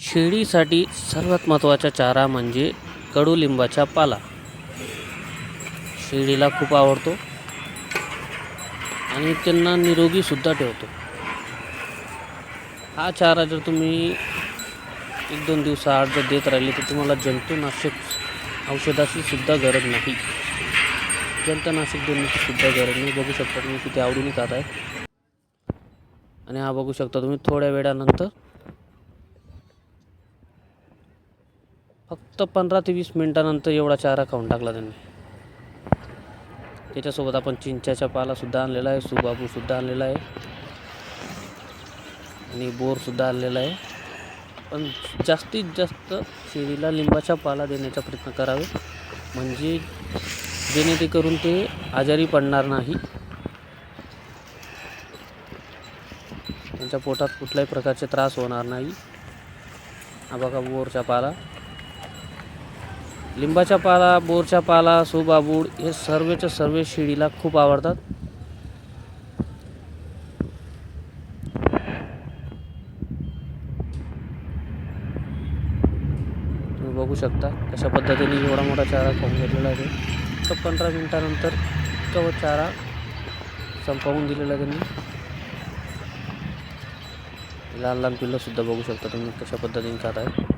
शेळीसाठी सर्वात महत्त्वाचा चारा म्हणजे कडुलिंबाचा पाला. शेळीला खूप आवडतो आणि त्यांना निरोगीसुद्धा ठेवतो. हा चारा जर तुम्ही एक दोन दिवसाआड जर देत राहिले तर तुम्हाला जंतुनाशक औषधाची सुद्धा गरज नाही. जंतुनाशक देण्याची सुद्धा गरज नाही. बघू शकता तुम्ही किती आवडीने खात आहे आणि हा बघू शकता तुम्ही थोड्या वेळानंतर फक्त पंधरा ते वीस मिनिटानंतर एवढा चारा खाऊन टाकला त्यांनी. त्याच्यासोबत आपण चिंच्याचा पालासुद्धा आणलेला आहे सुबाबूसुद्धा आणलेला आहे. आणि बोरसुद्धा आणलेला आहे. पण जास्तीत जास्त शेळीला लिंबाचा पाला देण्याचा प्रयत्न करावे. म्हणजे जेणेकरून ते आजारी पडणार नाही. त्यांच्या पोटात कुठल्याही प्रकारचे त्रास होणार नाही. हा बघा बोरचा पाला. लिंबाचा पाला बोरचा पाला सुबाबूड हे सर्वच्या सर्व शिडीला खूप आवडतात. तुम्ही बघू शकता कशा पद्धतीने एवढा मोठा चारा खाऊन घेतलेला आहे. तर पंधरा मिनटानंतर तो चारा संपवून दिलेला त्यांनी. लहान लहान पिल्लंसुद्धा बघू शकता तुम्ही कशा पद्धतीने खात आहे